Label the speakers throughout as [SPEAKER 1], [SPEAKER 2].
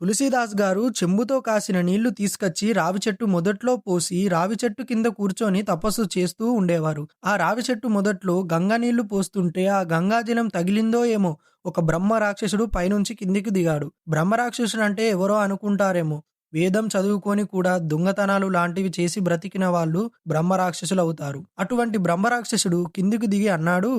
[SPEAKER 1] తులసీదాస్ గారు చెంబుతో కాసిన నీళ్ళు తీసుకొచ్చి రావి చెట్టు మొదట్లో పోసి రావి చెట్టు కింద కూర్చొని తపస్సు చేస్తూ ఉండేవారు. ఆ రావి చెట్టు మొదట్లో గంగా నీళ్ళు పోస్తుంటే ఆ గంగాజలం తగిలిందో ఏమో ఒక బ్రహ్మ రాక్షసుడు పైనుంచి కిందికి దిగాడు. బ్రహ్మ రాక్షసుడు అంటే ఎవరో అనుకుంటారేమో. వేదం చదువుకొని కూడా దొంగతనాలు లాంటివి చేసి బ్రతికిన వాళ్ళు బ్రహ్మరాక్షసులు అవుతారు అటువంటి బ్రహ్మ రాక్షసుడు కిందికి దిగి అన్నాడు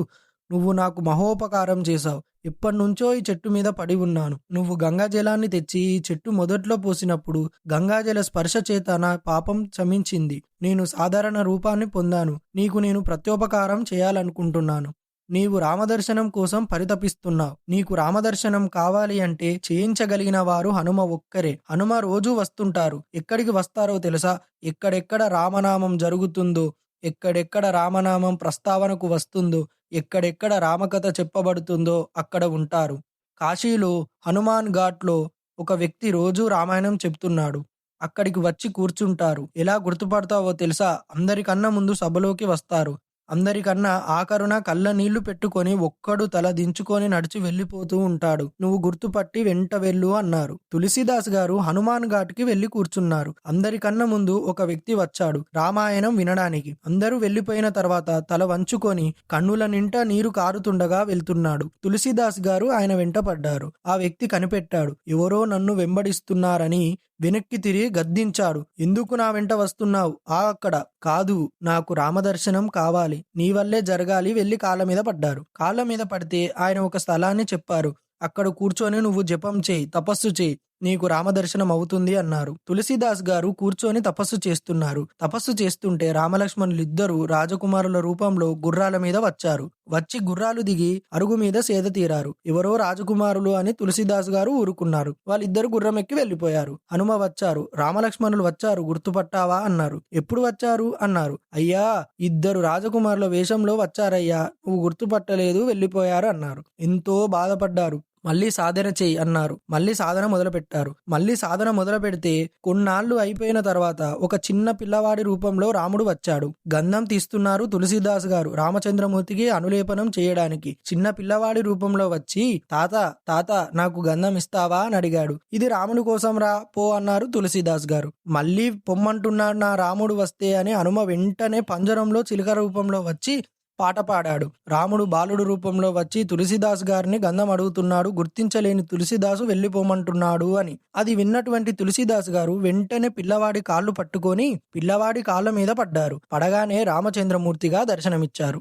[SPEAKER 1] నువ్వు నాకు మహోపకారం చేశావు. ఎప్పటి నుంచో ఈ చెట్టు మీద పడి ఉన్నాను. నువ్వు గంగాజలాన్ని తెచ్చి ఈ చెట్టు మొదట్లో పోసినప్పుడు గంగాజల స్పర్శ చేత నా పాపం క్షమించింది. నేను సాధారణ రూపాన్ని పొందాను. నీకు నేను ప్రత్యోపకారం చేయాలనుకుంటున్నాను. నీవు రామదర్శనం కోసం పరితపిస్తున్నావు. నీకు రామదర్శనం కావాలి అంటే చేయించగలిగిన వారు హనుమ ఒక్కరే. హనుమ రోజూ వస్తుంటారు. ఎక్కడికి వస్తారో తెలుసా? ఎక్కడెక్కడ రామనామం జరుగుతుందో ఎక్కడెక్కడ రామనామం ప్రస్తావనకు వస్తుందో ఎక్కడెక్కడ రామకథ చెప్పబడుతుందో అక్కడ ఉంటారు. కాశీలో హనుమాన్ ఘాట్లో ఒక వ్యక్తి రోజూ రామాయణం చెప్తున్నాడు. అక్కడికి వచ్చి కూర్చుంటారు. ఎలా గుర్తుపడతావో తెలుసా? అందరికన్నా ముందు సభలోకి వస్తారు. అందరికన్నా ఆఖరున కళ్ళ నీళ్ళు పెట్టుకొని ఒక్కడు తల దించుకొని నడిచి వెళ్ళిపోతూ ఉంటాడు. నువ్వు గుర్తుపట్టి వెంట వెళ్ళు అన్నారు. తులసిదాస్ గారు హనుమాన్ ఘాట్కి వెళ్ళి కూర్చున్నారు. అందరికన్నా ముందు ఒక వ్యక్తి వచ్చాడు రామాయణం వినడానికి. అందరూ వెళ్ళిపోయిన తర్వాత తల వంచుకొని కన్నుల నింట నీరు కారుతుండగా వెళ్తున్నాడు. తులసిదాస్ గారు ఆయన వెంట పడ్డారు. ఆ వ్యక్తి కనిపెట్టాడు ఎవరో నన్ను వెంబడిస్తున్నారని వెనక్కి తిరిగి గద్దించాడు. ఎందుకు నా వెంట వస్తున్నావు? ఆ అక్కడ కాదు నాకు రామదర్శనం కావాలి. నీ వల్లే జరగాలి వెళ్ళి కాళ్ళ మీద పడ్డారు. కాళ్ళ మీద పడితే ఆయన ఒక స్థలాన్ని చెప్పారు. అక్కడ కూర్చొని నువ్వు జపం చేయి తపస్సు చేయి. నీకు రామదర్శనం అవుతుంది అన్నారు. తులసిదాస్ గారు కూర్చొని తపస్సు చేస్తున్నారు. తపస్సు చేస్తుంటే రామలక్ష్మణులు ఇద్దరు రాజకుమారుల రూపంలో గుర్రాల మీద వచ్చారు. వచ్చి గుర్రాలు దిగి అరుగు మీద సేద తీరారు. ఎవరో రాజకుమారులు అని తులసిదాస్ గారు ఊరుకున్నారు. వాళ్ళిద్దరు గుర్రం ఎక్కి వెళ్ళిపోయారు హనుమ వచ్చారు. రామలక్ష్మణులు వచ్చారు. గుర్తుపట్టావా? అన్నారు. ఎప్పుడు వచ్చారు? అన్నారు. అయ్యా ఇద్దరు రాజకుమారుల వేషంలో వచ్చారయ్యా. నువ్వు గుర్తుపట్టలేదు వెళ్ళిపోయారు అన్నారు. ఎంతో బాధపడ్డారు. మళ్ళీ సాధన చెయ్యి అన్నారు. మళ్ళీ సాధన మొదలుపెట్టారు. మళ్ళీ సాధన మొదలు పెడితే కొన్నాళ్ళు అయిపోయిన తర్వాత ఒక చిన్న పిల్లవాడి రూపంలో రాముడు వచ్చాడు. గంధం తీస్తున్నారు తులసిదాస్ గారు రామచంద్రమూర్తికి అనులేపనం చేయడానికి. చిన్న పిల్లవాడి రూపంలో వచ్చి తాత తాత నాకు గంధం ఇస్తావా? అని అడిగాడు. ఇది రాముడు కోసం రా పో అన్నారు తులసిదాస్ గారు. మళ్ళీ పొమ్మంటున్నాడు నా రాముడు వస్తే అని హనుమ వెంటనే పంజరంలో చిలుక రూపంలో వచ్చి పాట పాడాడు. రాముడు బాలుడు రూపంలో వచ్చి తులసిదాస్ గారిని గంధం అడుగుతున్నాడు గుర్తించలేని తులసిదాసు వెళ్ళిపోమంటున్నాడు అని. అది విన్నటువంటి తులసిదాస్ గారు వెంటనే పిల్లవాడి కాళ్ళు పట్టుకొని పిల్లవాడి కాళ్ళ మీద పడ్డారు. పడగానే రామచంద్రమూర్తిగా దర్శనమిచ్చారు.